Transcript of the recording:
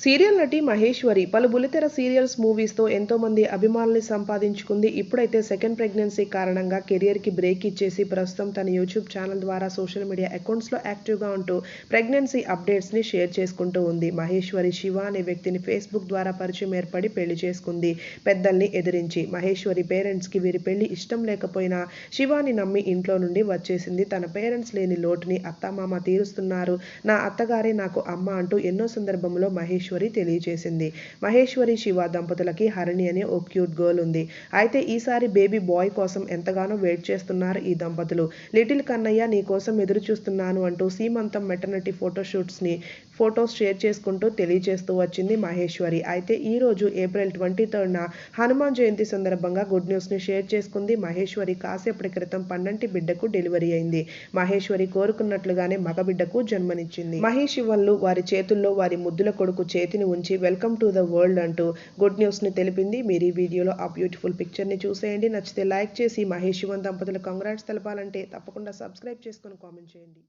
Serial నటి మహేశ్వరి పలు బులితెర serials మూవీస్తో ఎంతో మంది అభిమానుల్ని సంపాదించుకుంది. ఇప్పుడైతే సెకండ్ ప్రెగ్నెన్సీ కారణంగా కెరియర్కి బ్రేక్ ఇచ్చేసి ప్రస్తుతం తన యూట్యూబ్ ఛానల్ ద్వారా సోషల్ మీడియా అకౌంట్స్లో యాక్టివ్గా ఉంటూ ప్రెగ్నెన్సీ అప్డేట్స్ని షేర్ చేసుకుంటూ ఉంది. మహేశ్వరి శివ అనే వ్యక్తిని ఫేస్బుక్ ద్వారా పరిచయం ఏర్పడి పెళ్ళి చేసుకుంది. పెద్దల్ని ఎదిరించి మహేశ్వరి పేరెంట్స్కి వీరి పెళ్ళి ఇష్టం లేకపోయినా శివాని నమ్మి ఇంట్లో నుండి వచ్చేసింది. తన పేరెంట్స్ లేని లోటుని అత్తమామ తీరుస్తున్నారు. నా అత్తగారే నాకు అమ్మ అంటూ ఎన్నో సందర్భంలో మహేశ్వరి తెలియజేసింది మహేశ్వరి శివ దంపతులకి హరిణి అనే ఓ క్యూట్ గర్ల్ ఉంది. అయితే ఈసారి బేబీ బాయ్ కోసం ఎంతగానో వెయిట్ చేస్తున్నారు ఈ దంపతులు. లిటిల్ కన్నయ్య నీ కోసం ఎదురు చూస్తున్నాను అంటూ సీమంతం మెటర్నిటీ ఫోటోషూట్స్ని ఫొటోస్ షేర్ చేసుకుంటూ తెలియజేస్తూ వచ్చింది మహేశ్వరి. అయితే ఈ రోజు ఏప్రిల్ ట్వంటీ థర్డ్న హనుమాన్ జయంతి సందర్భంగా గుడ్ న్యూస్ని షేర్ చేసుకుంది మహేశ్వరి. కాసేపటి క్రితం పన్నంటి బిడ్డకు డెలివరీ అయింది. మహేశ్వరి కోరుకున్నట్లుగానే మగబిడ్డకు జన్మనిచ్చింది. మహేష్ వారి చేతుల్లో వారి ముద్దుల కొడుకు చేతిని ఉంచి వెల్కమ్ టు ద వరల్డ్ అంటూ గుడ్ న్యూస్ని తెలిపింది. మీరు ఈ వీడియోలో ఆ బ్యూటిఫుల్ పిక్చర్ని చూసేయండి. నచ్చితే లైక్ చేసి మహేష్ శివన్ దంపతులు కంగ్రాట్స్ తెలపాలంటే తప్పకుండా సబ్స్క్రైబ్ చేసుకొని కామెంట్ చేయండి.